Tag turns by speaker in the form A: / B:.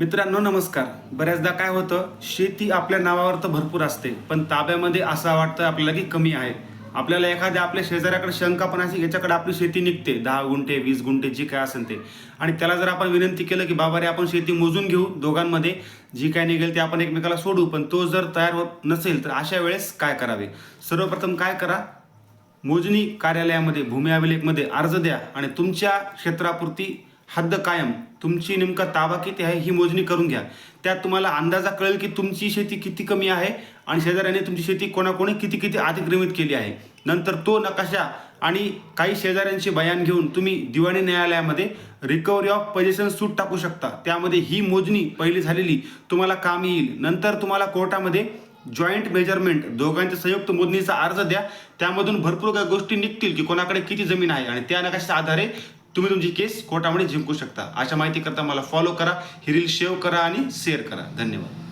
A: मित्रांनो नमस्कार. बऱ्याचदा काय होतं शेती आपल्या नावावर तर भरपूर असते पण ताब्यामध्ये असं वाटतं आपल्याला की कमी आहे. आपल्याला एखाद्या आपल्या शेजाऱ्याकडे शंका पण अशी याच्याकडे आपली शेती निघते. दहा गुंठे वीस गुंठे जी काय असेल ते. आणि त्याला जर आपण विनंती केलं की बाबा रे आपण शेती मोजून घेऊ दोघांमध्ये जी काय निघेल ते आपण एकमेकाला सोडू पण तो जर तयार होत नसेल तर अशा वेळेस काय करावे? सर्वप्रथम काय करा मोजणी कार्यालयामध्ये भूमी अभिलेखमध्ये अर्ज द्या आणि तुमच्या क्षेत्रापुरती हद्द कायम. तुमची नेमका ताबा किती आहे ही मोजणी करून घ्या. त्यात तुम्हाला अंदाजा कळेल की तुमची शेती किती कमी आहे आणि शेजाऱ्याने तुमची शेती कोणाकोणी किती किती अतिक्रमित केली आहे. नंतर तो नकाशा आणि काही शेजाऱ्यांचे बयान घेऊन तुम्ही दिवाणी न्यायालयामध्ये रिकव्हरी ऑफ पजेशन सूट टाकू शकता. त्यामध्ये ही मोजणी पहिली झालेली तुम्हाला काम येईल. नंतर तुम्हाला कोर्टामध्ये जॉईंट मेजरमेंट दोघांच्या संयुक्त मोजणीचा अर्ज द्या. त्यामधून भरपूर काही गोष्टी निघतील की कोणाकडे किती जमीन आहे आणि त्या नकाशाच्या आधारे तुम्ही तुमची केस कोर्टामध्ये जिंकू शकता. अशा माहिती करता मला फॉलो करा ही रील शेअर करा आणि शेअर करा. धन्यवाद.